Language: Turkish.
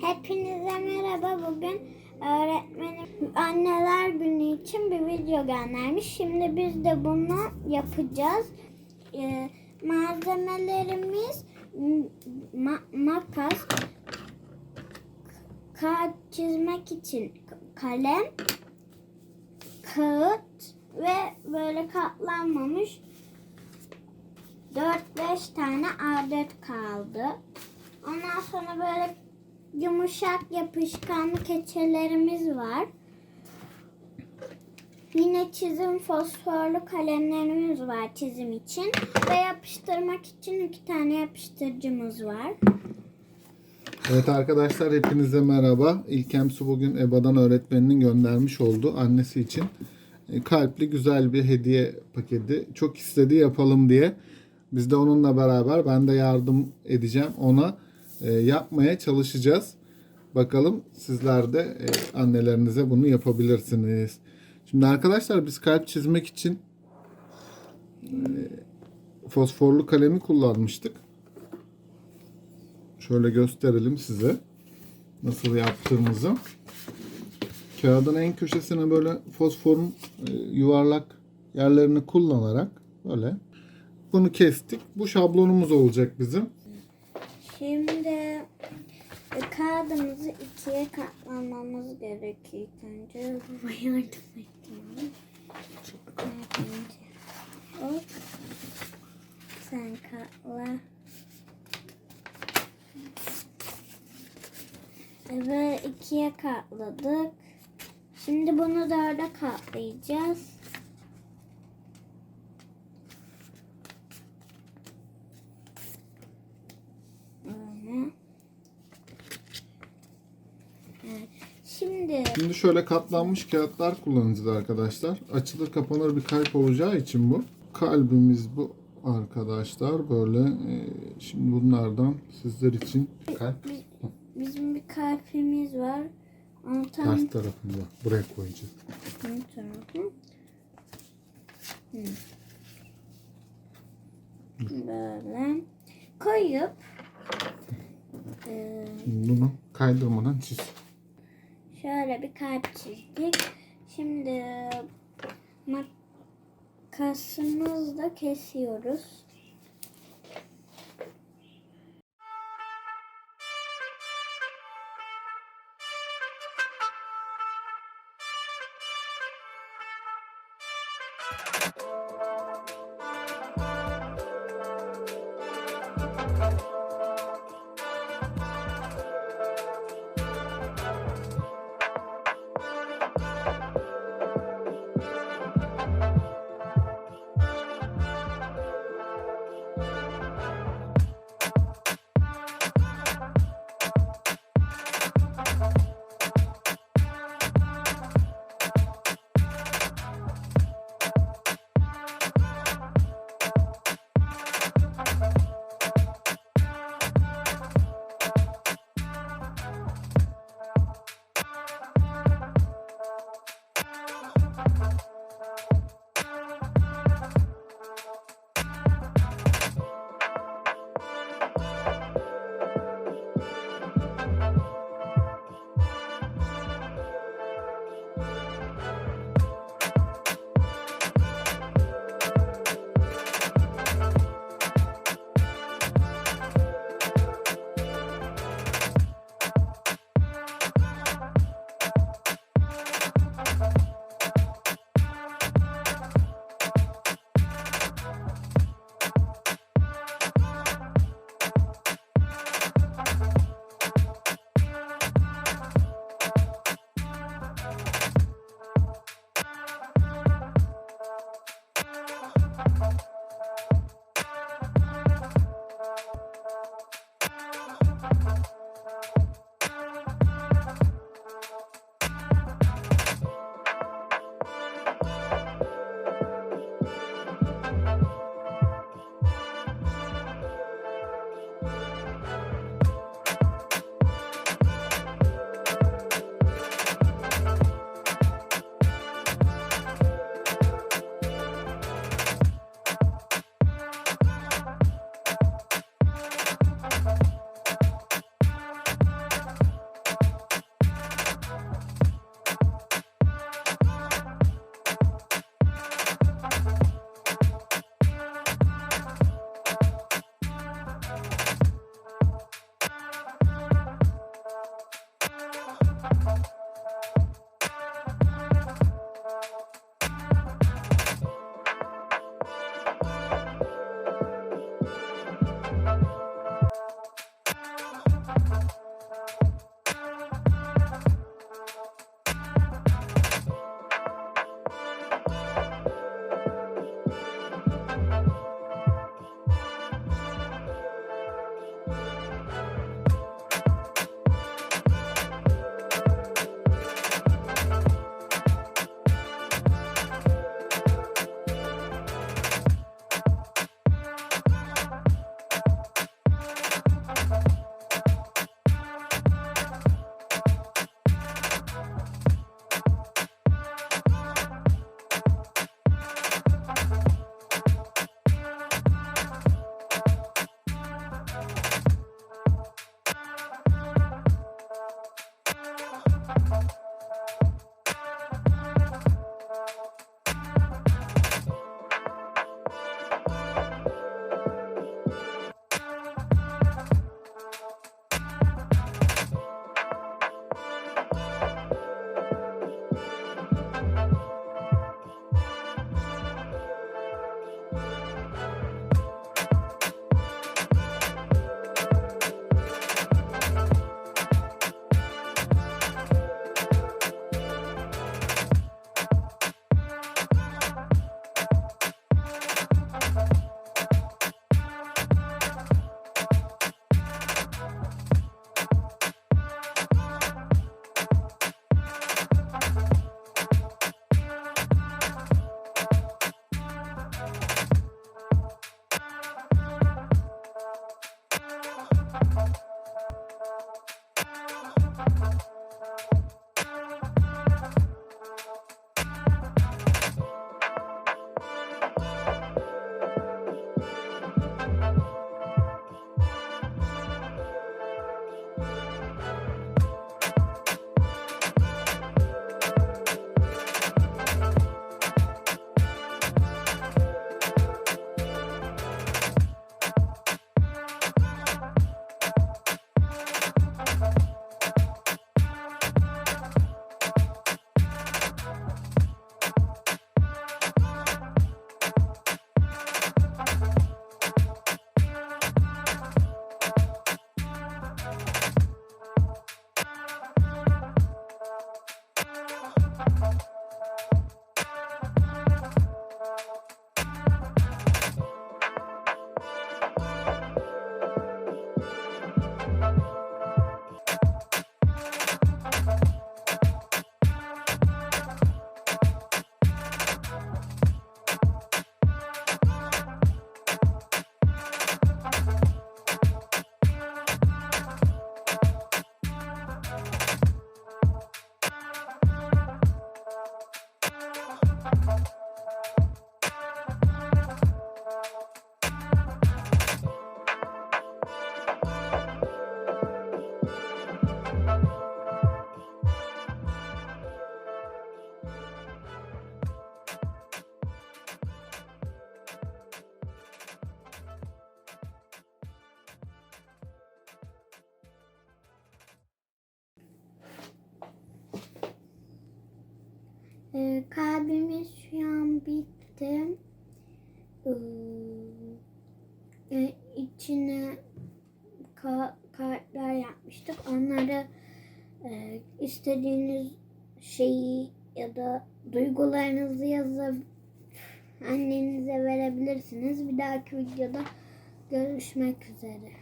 Hepinize merhaba. Bugün öğretmenim anneler günü için bir video göndermiş. Şimdi biz de bunu yapacağız. Ee, malzemelerimiz ma- makas, kağıt çizmek için kalem, kağıt ve böyle katlanmamış 4-5 tane A4 kaldı. Ondan sonra böyle yumuşak yapışkanlı keçelerimiz var. Yine çizim fosforlu kalemlerimiz var çizim için. Ve yapıştırmak için iki tane yapıştırıcımız var. Evet arkadaşlar hepinize merhaba. İlkem Su bugün EBA'dan öğretmeninin göndermiş olduğu annesi için e, kalpli güzel bir hediye paketi. Çok istedi yapalım diye. Biz de onunla beraber ben de yardım edeceğim ona e, yapmaya çalışacağız. Bakalım sizler de e, annelerinize bunu yapabilirsiniz. Şimdi arkadaşlar biz kalp çizmek için e, fosforlu kalemi kullanmıştık. Şöyle gösterelim size nasıl yaptığımızı. Kağıdın en köşesine böyle fosforun e, yuvarlak yerlerini kullanarak böyle bunu kestik. Bu şablonumuz olacak bizim. Şimdi kağıdımızı ikiye katlamamız gerekiyor önce. Baba yardım edeyim. Hop. Sen katla. Evet ikiye katladık. Şimdi bunu dörde katlayacağız. Böyle. Evet. Şimdi Şimdi şöyle katlanmış kağıtlar kullanacağız arkadaşlar. Açılır kapanır bir kalp olacağı için bu. Kalbimiz bu arkadaşlar. Böyle e, şimdi bunlardan sizler için kalp bizim bir kalbimiz var. Onu tam ters tarafında buraya koyacağız. bu tarafı. Hı. Böyle koyup e, bunu kaydırmadan çiz. Şöyle bir kalp çizdik. Şimdi makasımızla kesiyoruz. Kalbimiz şu an bitti. Ee, içine ka- kartlar yapmıştık. Onları e, istediğiniz şeyi ya da duygularınızı yazıp annenize verebilirsiniz. Bir dahaki videoda görüşmek üzere.